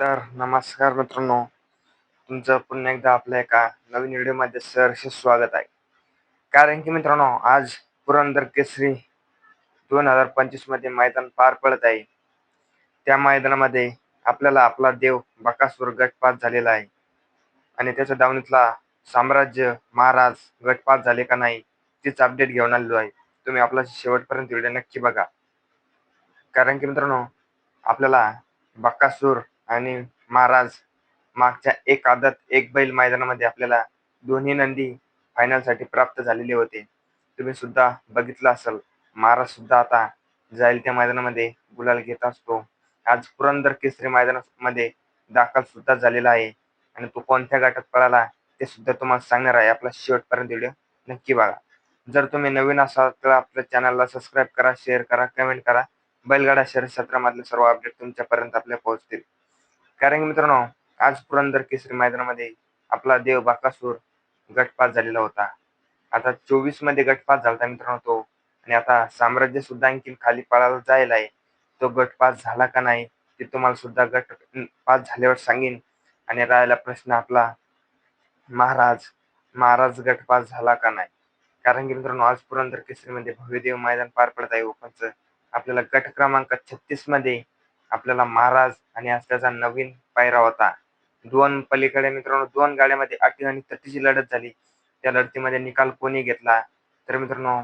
तर नमस्कार मित्रांनो तुमचं पुन्हा एकदा आपल्या एका नवीन व्हिडिओमध्ये सरसे स्वागत आहे. कारण की मित्रांनो आज पुरंदर केसरी दोन हजार पंचवीसमध्ये मैदान पार पडत आहे. त्या मैदानामध्ये आपल्याला आपला देव बकासूर गटपात झालेला आहे. आणि त्याच्या दावणीतला साम्राज्य महाराज गटपात झाले का नाही तीच अपडेट घेऊन आलेलो आहे. तुम्ही आपला शेवटपर्यंत व्हिडिओ नक्की बघा. कारण की मित्रांनो आपल्याला बक्कासूर आणि महाराज मागच्या एक आदत एक बैल मैदानामध्ये आपल्याला दोन्ही नंदी फायनलसाठी प्राप्त झालेले होते. तुम्ही सुद्धा बघितलं असेल महाराज सुद्धा आता जाईल त्या मैदानामध्ये गुलाल घेत असतो. आज पुरंदर केसरी मैदानामध्ये दाखल सुद्धा झालेला आहे. आणि तो कोणत्या गटात पळाला ते सुद्धा तुम्हाला सांगणार आहे. आपला शेवटपर्यंत व्हिडिओ नक्की बघा. जर तुम्ही नवीन असाल तर आपल्या चॅनलला सबस्क्राईब करा शेअर करा कमेंट करा. बैलगाडा शहर सत्रामधले सर्व अपडेट तुमच्यापर्यंत आपल्या पोहोचतील. कारण की मित्रांनो आज पुरंदर केसरी मैदानामध्ये आपला देव बाकासूर गटपात झालेला होता. आता चोवीसमध्ये गटपात झाला मित्रांनो तो. आणि आता साम्राज्य सुद्धा आणखी खाली पळायला जायला आहे. तो गटपात झाला का नाही ते तुम्हाला सुद्धा गट पास झाल्यावर सांगेन. आणि राहिला प्रश्न आपला महाराज महाराज गटपात झाला का नाही? कारण की मित्रांनो आज पुरंदर केसरीमध्ये भव्यदेव मैदान पार पडत आहे. ओपनचं आपल्याला गट क्रमांक छत्तीसमध्ये आपल्याला महाराज आणि आज त्याचा नवीन पायरा होता. दोन पलीकडे मित्रांनो दोन गाड्यामध्ये अटी आणि तटीची लढत झाली. त्या लढतीमध्ये निकाल कोणी घेतला? तर मित्रांनो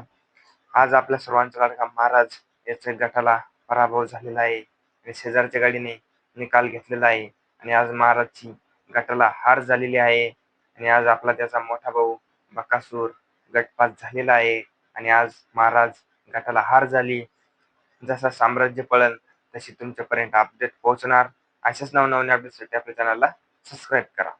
आज आपल्या सर्वांचा लाडका महाराज याच्या गटाला पराभव झालेला आहे. आणि शेजारच्या गाडीने निकाल घेतलेला आहे. आणि आज महाराजची गटाला हार झालेली आहे. आणि आज आपला त्याचा मोठा भाऊ बकासूर गटपात झालेला आहे. आणि आज महाराज गटाला हार झाली. जसा साम्राज्य पळण तशी तुमच्यापर्यंत अपडेट पोहोचणार. अशाच नवनवीन अपडेटसाठी आपल्या चॅनलला सबस्क्राईब करा.